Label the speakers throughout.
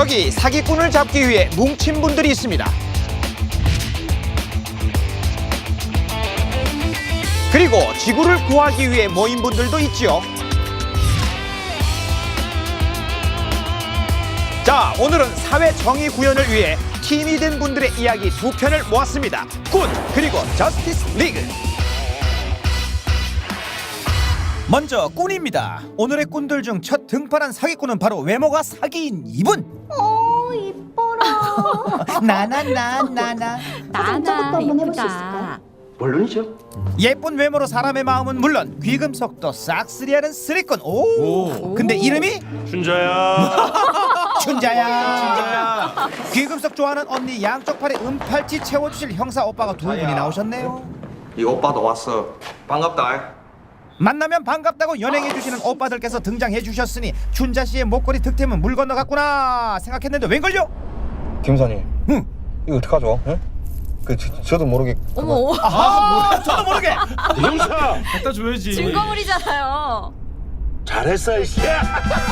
Speaker 1: 여기 사기꾼을 잡기 위해 뭉친 분들이 있습니다. 그리고 지구를 구하기 위해 모인 분들도 있지요. 자, 오늘은 사회 정의 구현을 위해 팀이 된 분들의 이야기 두 편을 모았습니다. 군 그리고 저스티스 리그. 먼저 꾼입니다. 오늘의 꾼들 중 첫 등판한 사기꾼은 바로 외모가 사기인 이분.
Speaker 2: 어 이뻐라.
Speaker 3: 나나나나나
Speaker 4: 나나
Speaker 2: 한번 해볼 수
Speaker 4: 이쁘다.
Speaker 2: 있을까?
Speaker 5: 물론이죠.
Speaker 1: 예쁜 외모로 사람의 마음은 물론 귀금속도 싹쓸이하는 쓰리꾼. 오. 근데 이름이
Speaker 5: 춘자야.
Speaker 1: 춘자야. 귀금속 좋아하는 언니 양쪽 팔에 은팔찌 채워주실 형사 오빠가 두 분이 나오셨네요.
Speaker 6: 이 오빠도 왔어. 반갑다.
Speaker 1: 만나면 반갑다고 연행해 주시는 오빠들께서 등장해 주셨으니 춘자 씨의 목걸이 득템은 물 건너갔구나 생각했는데 웬걸요?
Speaker 7: 김사님
Speaker 1: 응.
Speaker 7: 이거 어떡하죠? 예? 그 저, 저도 모르게
Speaker 4: 어머
Speaker 1: 아, 뭐야, 저도 모르게.
Speaker 5: 형사.
Speaker 8: 갖다 줘야지.
Speaker 4: 증거물이잖아요.
Speaker 5: 잘했어 이씨.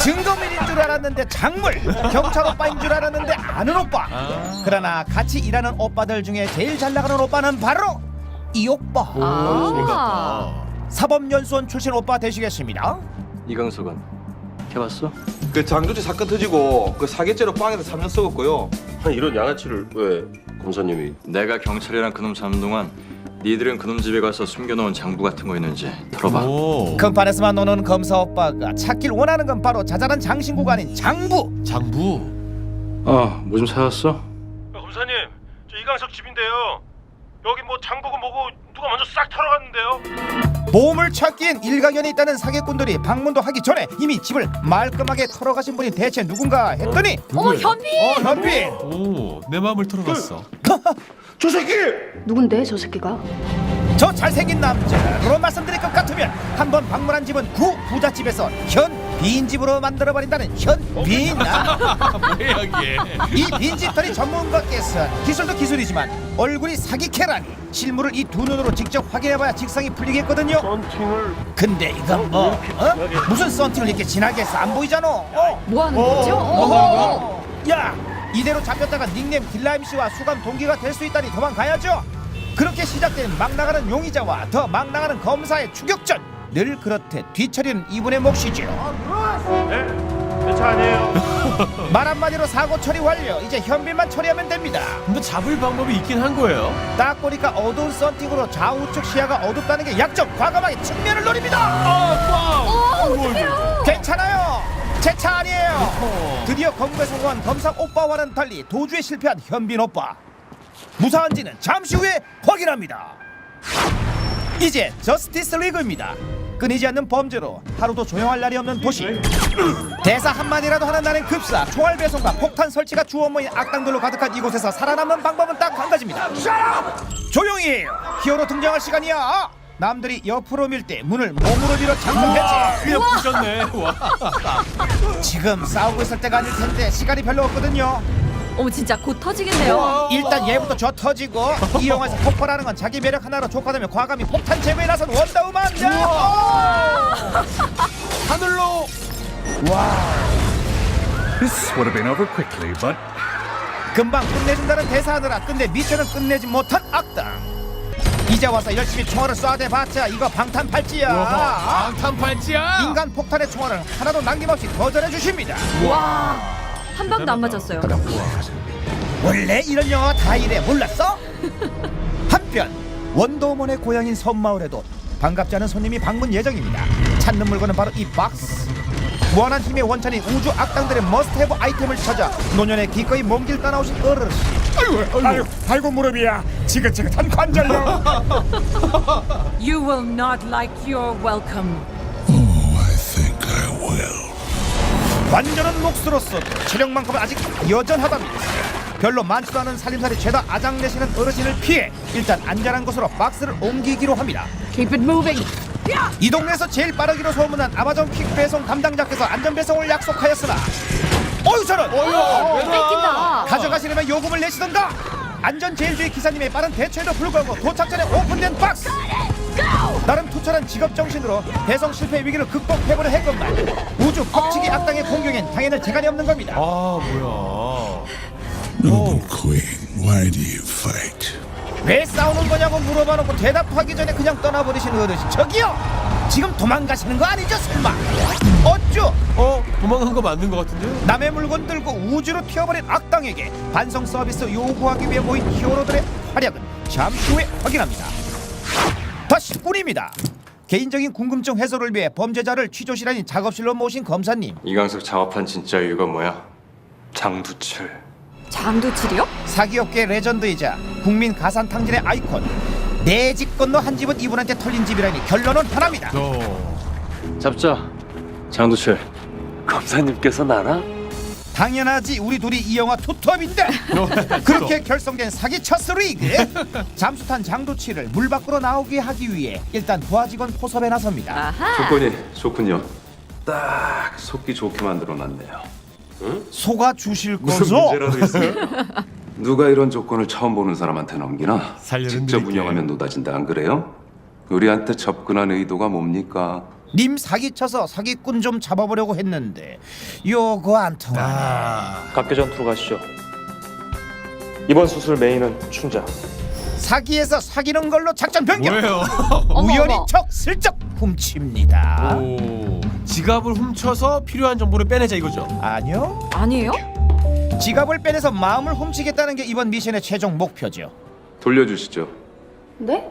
Speaker 1: 증거물인 줄 알았는데 작물 경찰 오빠인 줄 알았는데 아는 오빠 그러나 같이 일하는 오빠들 중에 제일 잘 나가는 오빠는 바로 이 오빠
Speaker 4: 아.
Speaker 1: 사법연수원 출신 오빠 되시겠습니다
Speaker 5: 이강석은 해봤어?
Speaker 6: 그 장조지 사건 터지고 그 사기죄로 빵에서 3년 썩었고요.
Speaker 5: 이런 양아치를 왜 검사님이?
Speaker 9: 내가 경찰이랑 그놈 잡는 동안 니들은 그놈 집에 가서 숨겨놓은 장부 같은 거 있는지 털어봐
Speaker 8: 오.
Speaker 1: 금판에서만 노는 검사 오빠가 찾길 원하는 건 바로 자잘한 장신구가 아닌 장부
Speaker 8: 장부.
Speaker 5: 어 뭐 좀 사왔어?
Speaker 10: 검사님, 저 이강석 집인데요. 여기 뭐 장보고 뭐고 누가 먼저 싹 털어갔는데요.
Speaker 1: 보물 찾기엔 일가견이 있다는 사기꾼들이 방문도 하기 전에 이미 집을 말끔하게 털어가신 분이 대체 누군가 했더니
Speaker 4: 어머 현빈.
Speaker 1: 어 현빈
Speaker 8: 오, 내 마음을 털어갔어.
Speaker 5: 저 새끼!
Speaker 2: 누군데 저 새끼가?
Speaker 1: 저 잘생긴 남자로 말씀드릴 것 같으면 한번 방문한 집은 구 부잣집에서 현 빈집으로 만들어버린다는 현빈
Speaker 8: 뭐야 이게?
Speaker 1: 이 빈집털이 전문가께서 기술도 기술이지만 얼굴이 사기캐라니 실물을 이 두 눈으로 직접 확인해봐야 직성이 풀리겠거든요
Speaker 5: 썬팅을
Speaker 1: 근데 이건 뭐 어? 무슨 썬팅을 이렇게 진하게 해서 안 보이잖아 어?
Speaker 4: 뭐 하는
Speaker 1: 어,
Speaker 4: 거죠?
Speaker 1: 어,
Speaker 4: 어.
Speaker 1: 어. 야 이대로 잡혔다가 닉네임 딜라임 씨와 수감 동기가 될 수 있다니 도망가야죠 그렇게 시작된 막 나가는 용의자와 더 막 나가는 검사의 추격전 늘 그렇듯 뒤처리는 이분의 몫이죠.
Speaker 10: 네? 내차 아니에요.
Speaker 1: 말 한마디로 사고 처리 완료. 이제 현빈만 처리하면 됩니다.
Speaker 8: 근데 잡을 방법이 있긴 한 거예요.
Speaker 1: 딱 보니까 어두운 썬팅으로 좌우측 시야가 어둡다는 게 약점. 과감하게 측면을 노립니다.
Speaker 8: 아, 꽝!
Speaker 1: 괜찮아요. 제 차 아니에요. 드디어 검거에 성공한 검사 오빠와는 달리 도주에 실패한 현빈 오빠. 무사한지는 잠시 후에 확인합니다. 이제 저스티스 리그입니다 끊이지 않는 범죄로 하루도 조용할 날이 없는 도시. 대사 한마디라도 하는 날엔 급사. 총알 배송과 폭탄 설치가 주워 모인 악당들로 가득한 이곳에서 살아남는 방법은 딱 한 가지입니다. 조용히 해요. 히어로 등장할 시간이야. 남들이 옆으로 밀 때 문을 몸으로 밀어 잠금 해제
Speaker 8: 그냥 부셨네. 와.
Speaker 1: 지금 싸우고 있을 때가 아닐 텐데 시간이 별로 없거든요.
Speaker 4: 어머 진짜 곧 터지겠네요.
Speaker 1: 일단 얘부터 저 터지고 이 영화에서 폭발하는 건 자기 매력 하나로 족하다면 과감히 폭탄 제거에 나선 원다우만. 하늘로
Speaker 11: This would have been over quickly, but
Speaker 1: 금방 끝내준다는 대사하느라 끝내 미션을 끝내지 못한 악당. 이제 와서 열심히 총알을 쏴대봤자 이거 방탄 팔찌야.
Speaker 8: 방탄 팔찌야.
Speaker 1: 인간 폭탄의 총알을 하나도 남김없이 거절해 주십니다.
Speaker 4: 와. 한 방도 안 맞았어요.
Speaker 1: 원래 이런 영화가 다 이래 몰랐어? 한편 원더우먼의 고향인 섬마을에도 반갑지 않은 손님이 방문 예정입니다. 찾는 물건은 바로 이 박스. 무한한 힘의 원천인 우주 악당들의 머스트헤브 아이템을 찾아 노년에 기꺼이 먼길 따라오신 어르신. 아이고 아이고 아이고 무릎이야. 지긋지긋한 관절염
Speaker 12: You will not like your welcome.
Speaker 1: 완전한 몫으로서 체력만큼은 아직 여전하답니다 별로 많지도 않은 살림살이 죄다 아장 내시는 어르신을 피해 일단 안전한 곳으로 박스를 옮기기로 합니다.
Speaker 12: Keep it moving.
Speaker 1: 이 동네에서 제일 빠르기로 소문난 아마존 퀵 배송 담당자께서 안전 배송을 약속하였으나 어휴 저런
Speaker 4: 뺏긴다.
Speaker 1: 가져가시려면 요금을 내시던가. 안전 제일주의 기사님의 빠른 대처에도 불구하고 도착 전에 오픈된 박스 나름 투철한 직업 정신으로 배송 실패 위기를 극복해보려 했건만 우주 퍽치기 악당의 공격엔 당연히 재간이 없는 겁니다.
Speaker 8: 아 뭐야.
Speaker 11: Noble Queen, why do you fight?
Speaker 1: 왜 싸우는 거냐고 물어봐놓고 대답하기 전에 그냥 떠나버리시는 어르신 저기요 지금 도망가시는 거 아니죠 설마 어쭈
Speaker 8: 어 도망간 거 맞는 거 같은데요?
Speaker 1: 남의 물건 들고 우주로 튀어버린 악당에게 반성 서비스 요구하기 위해 모인 히어로들의 활약은 잠시 후에 확인합니다 다시 꿀입니다 개인적인 궁금증 해소를 위해 범죄자를 취조실 아닌 작업실로 모신 검사님
Speaker 5: 이강석 작업한 진짜 이유가 뭐야? 장두철.
Speaker 4: 장두칠이요?
Speaker 1: 사기업계 레전드이자 국민 가산 탕진의 아이콘 내 집 건너 한 집은 이분한테 털린 집이라니 결론은 하나입니다
Speaker 8: 어.
Speaker 5: 잡자. 장두철. 검사님께서 나라?
Speaker 1: 당연하지 우리 둘이 이 영화 투톱인데 그렇게 결성된 사기 처스 리그 잠수탄 장도치를 물 밖으로 나오게 하기 위해 일단 부하직원 포섭에 나섭니다
Speaker 4: 아하.
Speaker 5: 조건이 좋군요. 딱 속기 좋게 만들어놨네요.
Speaker 1: 속아 주실
Speaker 5: 무슨
Speaker 1: 거죠?
Speaker 5: 문제라도 있습니까? 누가 이런 조건을 처음 보는 사람한테 넘기나?
Speaker 8: 살려는
Speaker 5: 직접
Speaker 8: 드릴게.
Speaker 5: 운영하면 노다진다 안 그래요? 우리한테 접근한 의도가 뭡니까?
Speaker 1: 님 사기쳐서 사기꾼 좀 잡아보려고 했는데 요거 안 통하네
Speaker 6: 각계 전투로 가시죠. 이번 수술 메인은 춘자.
Speaker 1: 사기에서 사기는 걸로 작전 변경
Speaker 8: 뭐예요?
Speaker 4: 어머,
Speaker 1: 우연히
Speaker 4: 어머.
Speaker 1: 척 슬쩍 훔칩니다
Speaker 8: 오. 지갑을 훔쳐서 필요한 정보를 빼내자 이거죠.
Speaker 1: 아니요
Speaker 4: 아니에요?
Speaker 1: 지갑을 빼내서 마음을 훔치겠다는 게 이번 미션의 최종 목표죠
Speaker 5: 돌려주시죠.
Speaker 2: 네?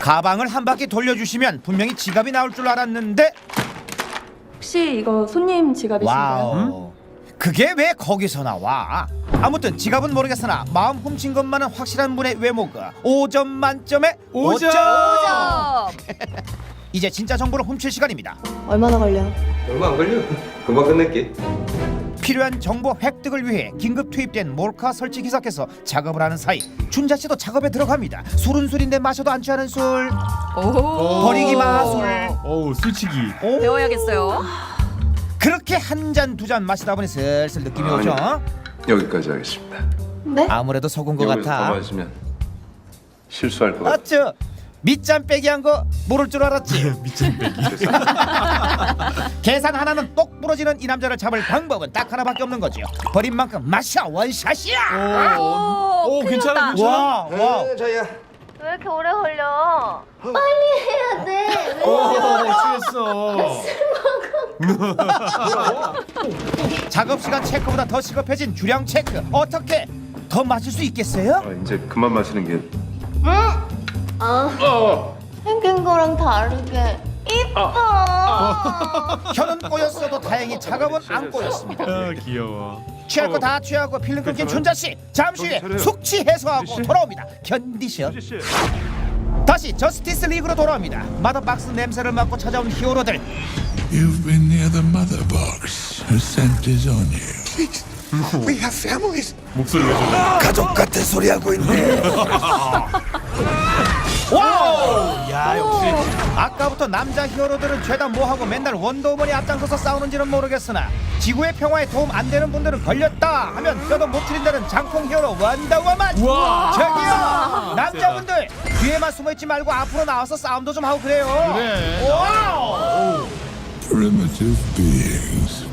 Speaker 1: 가방을 한 바퀴 돌려주시면 분명히 지갑이 나올 줄 알았는데
Speaker 2: 혹시 이거 손님 지갑이신가요?
Speaker 1: 와우 그게 왜 거기서 나와 아무튼 지갑은 모르겠으나 마음 훔친 것만은 확실한 분의 외모가 5점 만점에 5점,
Speaker 4: 어.
Speaker 1: 이제 진짜 정보를 훔칠 시간입니다
Speaker 2: 얼마나 걸려?
Speaker 5: 얼마 안 걸려. 금방 끝낼게.
Speaker 1: 필요한 정보 획득을 위해 긴급 투입된 몰카 설치 기사께서 작업을 하는 사이 춘자 씨도 작업에 들어갑니다 술은 술인데 마셔도 안 취하는 술
Speaker 4: 오.
Speaker 1: 버리기 마술
Speaker 8: 어우 술치기.
Speaker 1: 오,
Speaker 4: 배워야겠어요.
Speaker 1: 그렇게 한 잔 두 잔 마시다 보니 슬슬 느낌이
Speaker 5: 아니.
Speaker 1: 오죠
Speaker 5: 여기까지 하겠습니다.
Speaker 2: 네?
Speaker 1: 아무래도 속은 것
Speaker 5: 여기서 더
Speaker 1: 같아
Speaker 5: 마시면 실수할 것 같아.
Speaker 1: 아쭈 밑잔 빼기 한 거 모를 줄 알았지
Speaker 8: 미친 빼기.
Speaker 1: 계산 하나는 똑 부러지는 이 남자를 잡을 방법은 딱 하나밖에 없는 거죠 버린 만큼 마셔 원샷이야
Speaker 4: 오,
Speaker 8: 오, 괜찮아,
Speaker 4: 났다.
Speaker 8: 괜찮아.
Speaker 1: 와 와.
Speaker 2: 왜 이렇게 오래 걸려?
Speaker 8: 오 취했어.
Speaker 1: 작업 시간 체크보다 더 시급해진 주량 체크 어떻게 더 마실 수 있겠어요?
Speaker 5: 아, 이제 그만 마시는 게
Speaker 2: 생긴 거랑 다르게 이뻐.
Speaker 1: 혀는 꼬였어도 다행히 작업은 안 꼬였습니다.
Speaker 8: 아 귀여워.
Speaker 1: 취할 거 다 취하고 필름 끊긴 춘자 씨 잠시 후에 숙취 해소하고 돌아옵니다. 견디셔. 다시 저스티스 리그로 돌아옵니다. 마더박스 냄새를 맡고 찾아온 히어로들.
Speaker 11: You've been near the mother box. Her scent is on you.
Speaker 8: 목소리 왜 저래?
Speaker 1: 가족 같은 소리 하고 있네 아까부터 남자 히어로들은 죄다 뭐하고 맨날 원더우먼이 앞장서서 싸우는지는 모르겠으나 지구의 평화에 도움 안 되는 분들은 걸렸다 하면 뼈도 못 추린다는 장풍 히어로 원더우먼
Speaker 8: 우와.
Speaker 1: 저기요 남자분들 뒤에만 숨어있지 말고 앞으로 나와서 싸움도 좀 하고 그래요
Speaker 8: 그래.
Speaker 1: 와우
Speaker 11: Primitive beings.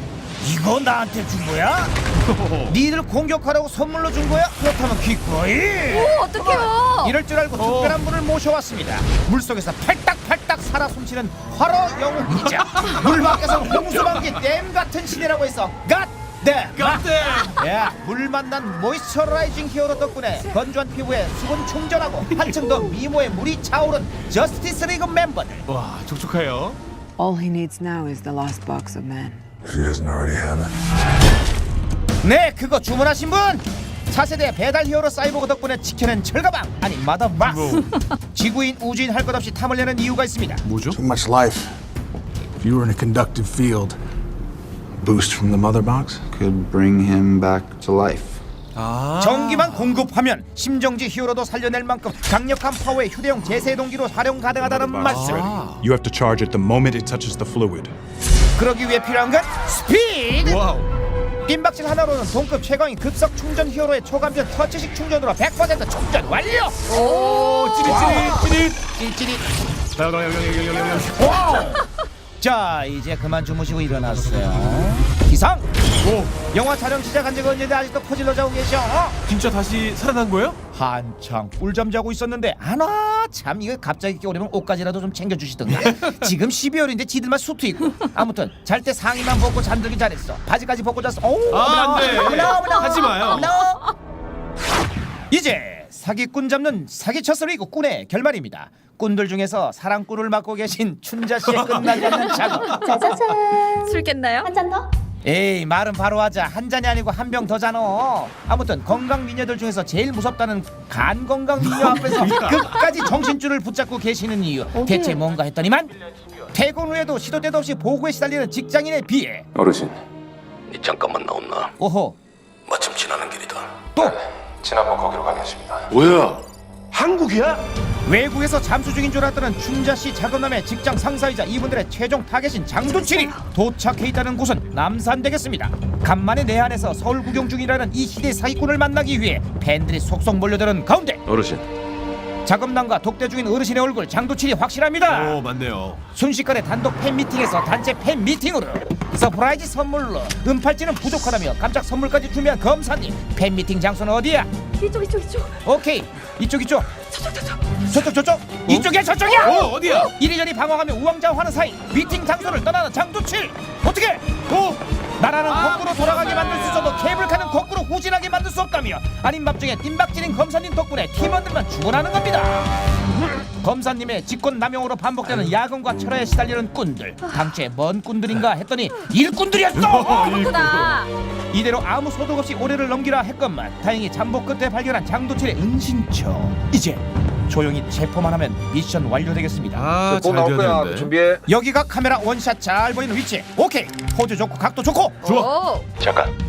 Speaker 1: 이거 나한테 준 거야? 니들 공격하라고 선물로 준 거야? 그렇다면 기꺼이
Speaker 4: 오, 어떡해요?
Speaker 1: 이럴 줄 알고 특별한 분을 모셔왔습니다. 물속에서 팔딱팔딱 살아 숨쉬는 화로 영웅이자 물 밖에서 홍수방기 댐 같은 신이라고 해서 갓댐 야, 물 만난 모이스처라이징 히어로 덕분에 건조한 피부에 수분 충전하고 한층 더 미모에 물이 차오른 저스티스 리그 멤버들
Speaker 8: 와 촉촉해요.
Speaker 12: All he needs now is the last box of men.
Speaker 11: She doesn't already have it.
Speaker 1: 네 그거 주문하신 분 차세대 배달 히어로 사이보그 덕분에 지켜낸 철가방 아니 마더박스 지구인 우주인 할 것 없이 탐을 내는 이유가 있습니다
Speaker 8: 뭐죠?
Speaker 11: Too much life. If you were in a conductive field, boost from the mother box could bring him back to life.
Speaker 8: 아.
Speaker 1: 전기만 공급하면 심정지 히어로도 살려낼 만큼 강력한 파워의 휴대용 재세 동기로 활용 가능하다는 말씀.
Speaker 8: 아.
Speaker 11: You have to charge it the moment it touches the fluid.
Speaker 1: 그러기 위해 필요한 건 스피드.
Speaker 8: 와우.
Speaker 1: 뜀박질 하나로는 동급 최강인 급속 충전 히어로의 초감전 터치식 충전으로 100% 충전 완료!
Speaker 8: 오 찌릿 찌릿. 찌릿
Speaker 1: 찌릿찌릿 와우 자 이제 그만 주무시고 일어났어요. 기상! 영화 촬영 시작한 지가 언제인데 아직도 퍼질러 자고 계셔. 어?
Speaker 8: 진짜 다시 살아난 거예요?
Speaker 1: 한창 꿀잠 자고 있었는데 아나 참 이거 갑자기 깨우려면 옷까지라도 좀 챙겨주시던가 지금 12월인데 지들만 수트 입고. 아무튼 잘 때 상의만 벗고 잠들기 잘했어. 바지까지 벗고 잤어. 어우
Speaker 8: 아, 안 돼. 하지 마요.
Speaker 1: 이제 사기꾼 잡는 사기처스를 이고 꾼의 결말입니다 꾼들 중에서 사랑꾼을 맡고 계신 춘자 씨의 끝나지 않는 작업
Speaker 2: 짜자잔.
Speaker 4: 술 깼나요?
Speaker 2: 한 잔 더?
Speaker 1: 에이 말은 바로 하자 한 잔이 아니고 한 병더 자너 아무튼 건강 미녀들 중에서 제일 무섭다는 간 건강 미녀 앞에서 끝까지 정신줄을 붙잡고 계시는 이유 대체 뭔가 했더니만 퇴근 후에도 시도 때도 없이 보고에 시달리는 직장인에 비해
Speaker 5: 어르신
Speaker 6: 니 잠깐만 나온나?
Speaker 1: 오호
Speaker 6: 마침 지나는 길이다.
Speaker 1: 또
Speaker 5: 지난번 거기로 가겠습니다.
Speaker 10: 뭐야? 한국이야?
Speaker 1: 외국에서 잠수 중인 줄 알았던 춘자씨 작업남의 직장 상사이자 이분들의 최종 타겟인 장두칠이 도착해 있다는 곳은 남산 되겠습니다. 간만에 내한에서 서울 구경 중이라는 이 시대 사기꾼을 만나기 위해 팬들이 속속 몰려드는 가운데
Speaker 10: 어르신.
Speaker 1: 작업남과 독대 중인 어르신의 얼굴 장두칠이 확실합니다.
Speaker 8: 오 맞네요.
Speaker 1: 순식간에 단독 팬 미팅에서 단체 팬 미팅으로 서프라이즈 선물로 은팔찌는 부족하다며 깜짝 선물까지 준비한 검사님 팬 미팅 장소는 어디야?
Speaker 2: 이쪽 이쪽 이쪽.
Speaker 1: 오케이. 이쪽 이쪽. 저쪽 저쪽. 이쪽이야 저쪽이야?
Speaker 8: 어 어디야?
Speaker 1: 이리저리 방황하며 우왕좌왕하는 사이 미팅 장소를 떠나는 장두칠. 어떻게? 오 없다며 아닌 밤중에 뜀박질인 검사님 덕분에 팀원들만 죽어나는 겁니다. 검사님의 직권 남용으로 반복되는 야근과 철회에 시달리는 꾼들. 당최 뭔 꾼들인가 했더니 일꾼들이었어!
Speaker 4: 그렇구나.
Speaker 1: 이대로 아무 소득 없이 올해를 넘기라 했건만 다행히 잠복 끝에 발견한 장도철의 은신처. 이제 조용히 체포만 하면 미션 완료되겠습니다.
Speaker 8: 아잘
Speaker 7: 곧 나올
Speaker 8: 돼야
Speaker 7: 거야
Speaker 8: 되는데.
Speaker 7: 준비해.
Speaker 1: 여기가 카메라 원샷 잘 보이는 위치. 오케이. 포즈 좋고 각도 좋고.
Speaker 4: 오.
Speaker 10: 잠깐.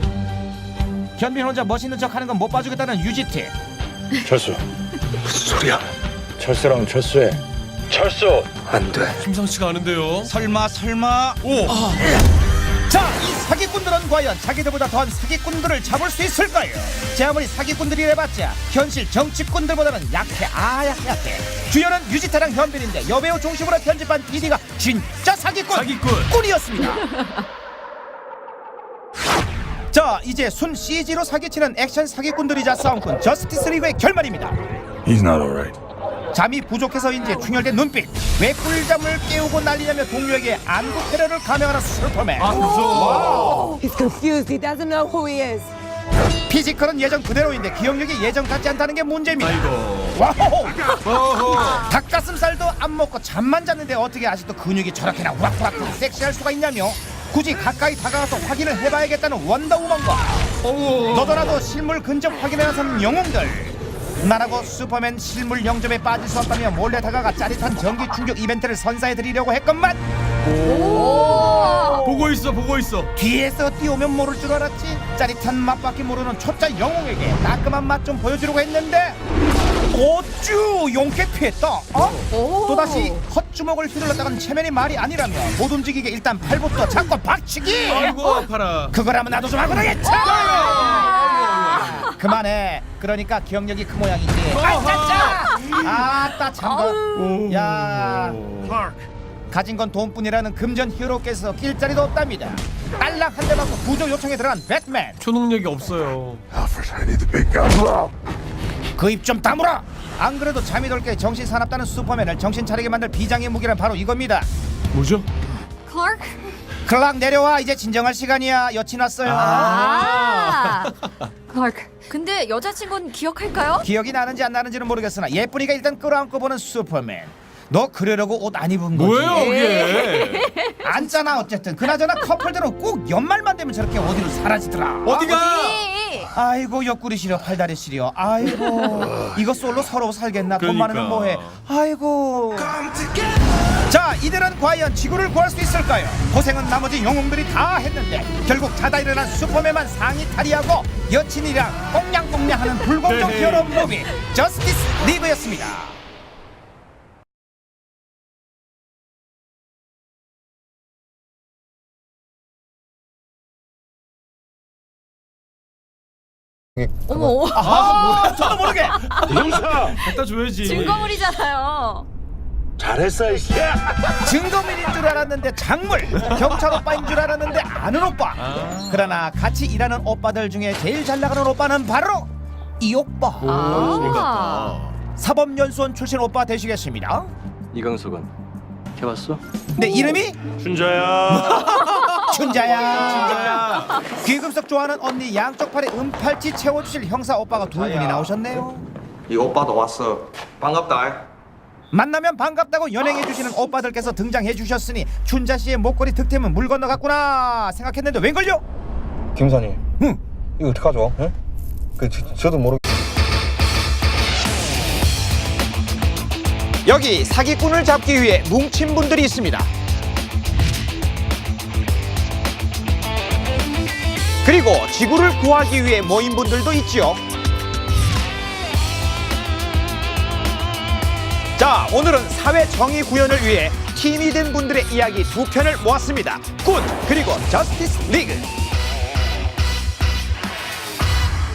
Speaker 1: 현빈 혼자 멋있는 척 하는 건 못 봐주겠다는 유지태
Speaker 10: 철수. 무슨 소리야?
Speaker 7: 철수랑 철수해
Speaker 10: 철수.
Speaker 6: 안 돼.
Speaker 8: 심상치가 않은데요
Speaker 1: 설마 설마
Speaker 8: 오
Speaker 1: 자, 이 사기꾼들은 과연 자기들보다 더한 사기꾼들을 잡을 수 있을까요? 제 아무리 사기꾼들이래봤자 현실 정치꾼들보다는 약해 아 약해 약해 주연은 유지태랑 현빈인데 여배우 중심으로 편집한 PD가 진짜 사기꾼
Speaker 8: 사기꾼.
Speaker 1: 꾼이었습니다 자 이제 순 CG로 사기치는 액션 사기꾼들이자 싸움꾼 저스티스 리그의 결말입니다.
Speaker 11: He's not alright.
Speaker 1: 잠이 부족해서인지 충혈된 눈빛. 왜 꿀잠을 깨우고 난리냐며 동료에게 안구 테러를 감행하는 슈퍼맨.
Speaker 8: 아
Speaker 12: He's confused. He doesn't know who he is.
Speaker 1: 피지컬은 예전 그대로인데 기억력이 예전 같지 않다는 게 문제입니다.
Speaker 8: 아이고.
Speaker 1: 와호 닭가슴살도 안 먹고 잠만 잤는데 어떻게 아직도 근육이 저렇게나 우락우락 섹시할 수가 있냐며 굳이 가까이 다가가서 확인을 해봐야겠다는 원더우먼과 너더라도 실물 근접 확인에 나서는 영웅들. 나라고 슈퍼맨 실물 영접에 빠질 수 없다며 몰래 다가가 짜릿한 전기 충격 이벤트를 선사해드리려고 했건만.
Speaker 8: 보고 있어 보고 있어.
Speaker 1: 뒤에서 뛰어오면 모를 줄 알았지. 짜릿한 맛밖에 모르는 초짜 영웅에게 따끔한 맛 좀 보여주려고 했는데 어쭈 용케 피했다 어? 또다시 헛주먹을 휘둘렀다간 체면이 말이 아니라며 못 움직이게 일단 팔부터 잡고 박치기
Speaker 8: 아이고 아파라
Speaker 1: 그거라면 나도 좀 하고 되겠지 그만해 그러니까 기억력이 그 모양이지 아짜짜 아따 참거 야 가진 건 돈뿐이라는 금전 히어로께서 길자리도 없답니다 딸랑 한 대 맞고 구조 요청에 들어간 배트맨
Speaker 8: 초능력이 없어요
Speaker 11: Alfred, I need the big gun.
Speaker 1: 그 입 좀 다물어 안 그래도 잠이 덜게 정신 사납다는 슈퍼맨을 정신 차리게 만들 비장의 무기란 바로 이겁니다
Speaker 8: 뭐죠?
Speaker 4: 클라크.
Speaker 1: 클락 내려와 이제 진정할 시간이야 여친 왔어요
Speaker 4: 아. 클라크. 근데 여자친구는 기억할까요?
Speaker 1: 기억이 나는지 안 나는지는 모르겠으나 예쁘니까 일단 끌어안고 보는 슈퍼맨 너 그러려고 옷 안 입은 거지
Speaker 8: 뭐예요 그게
Speaker 1: 앉잖아 어쨌든 그나저나 커플들은 꼭 연말만 되면 저렇게 어디로 사라지더라
Speaker 8: 어디가
Speaker 4: 네.
Speaker 1: 아이고 옆구리 시려 팔다리 시려. 아이고 이거 솔로 서러워 살겠나? 돈 많으면
Speaker 8: 그러니까.
Speaker 1: 뭐해? 아이고. 자 이들은 과연 지구를 구할 수 있을까요? 고생은 나머지 영웅들이 다 했는데 결국 자다 일어난 슈퍼맨만 상의 탈의하고 여친이랑 꽁냥꽁냥하는 불공정
Speaker 8: 헤헤.
Speaker 1: 히어로 무비 저스티스 리그였습니다
Speaker 4: 어머, 어머.
Speaker 1: 아, 저도 모르게.
Speaker 7: 형사
Speaker 8: 갖다 줘야지.
Speaker 4: 증거물이잖아요.
Speaker 7: 잘했어 이씨
Speaker 1: 증거물인 줄 알았는데 작물. 경찰 오빠인 줄 알았는데 아는 오빠. 그러나 같이 일하는 오빠들 중에 제일 잘 나가는 오빠는 바로 이 오빠.
Speaker 4: 아.
Speaker 1: 사법연수원 출신 오빠 되시겠습니다.
Speaker 9: 이강석은 해봤어?
Speaker 1: 내 이름이
Speaker 10: 춘자야.
Speaker 1: 춘자야. 귀금속 좋아하는 언니 양쪽 팔에 은팔찌 채워주실 형사 오빠가 두 분이 나오셨네요.
Speaker 6: 이 오빠도 왔어. 반갑다.
Speaker 1: 만나면 반갑다고 연행해 주시는 오빠들께서 등장해 주셨으니 춘자 씨의 목걸이 득템은 물 건너갔구나 생각했는데 웬걸요?
Speaker 6: 김사님.
Speaker 1: 응.
Speaker 6: 이거 어떡하죠? 응? 그 저, 저도 모르.
Speaker 1: 여기 사기꾼을 잡기 위해 뭉친 분들이 있습니다. 그리고 지구를 구하기 위해 모인 분들도 있지요. 자, 오늘은 사회 정의 구현을 위해 팀이 된 분들의 이야기 두 편을 모았습니다. 군 그리고 저스티스 리그.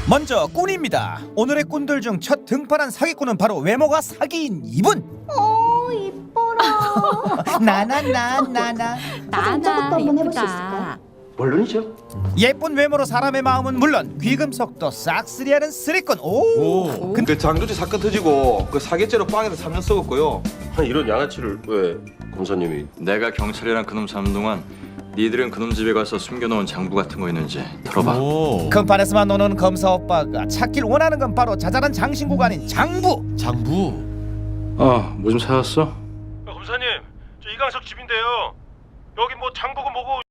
Speaker 1: 먼저 꾼입니다. 오늘의 꾼들 중 첫 등판한 사기꾼은 바로 외모가 사기인 이분.
Speaker 2: 어 이뻐라.
Speaker 1: 나나나나나.
Speaker 4: 나나
Speaker 2: 한번 해볼 수
Speaker 4: 이쁘다.
Speaker 6: 물론이죠.
Speaker 1: 예쁜 외모로 사람의 마음은 물론 귀금속도 싹쓸이하는 쓰리꾼. 오.
Speaker 6: 그 장조지 사건 터지고 그 사기죄로 빵에서 3년 썩었고요.
Speaker 10: 이런 양아치를 왜 검사님이?
Speaker 9: 내가 경찰이랑 그놈 잡는 동안 니들은 그놈 집에 가서 숨겨놓은 장부 같은 거 있는지 털어봐.
Speaker 8: 오.
Speaker 1: 금판에서만 노는 검사 오빠가 찾길 원하는 건 바로 자잘한 장신구가 아닌 장부.
Speaker 8: 장부.
Speaker 9: 어, 뭐좀 사왔어?
Speaker 10: 검사님, 저 이강석 집인데요. 여기 뭐 장보고 뭐고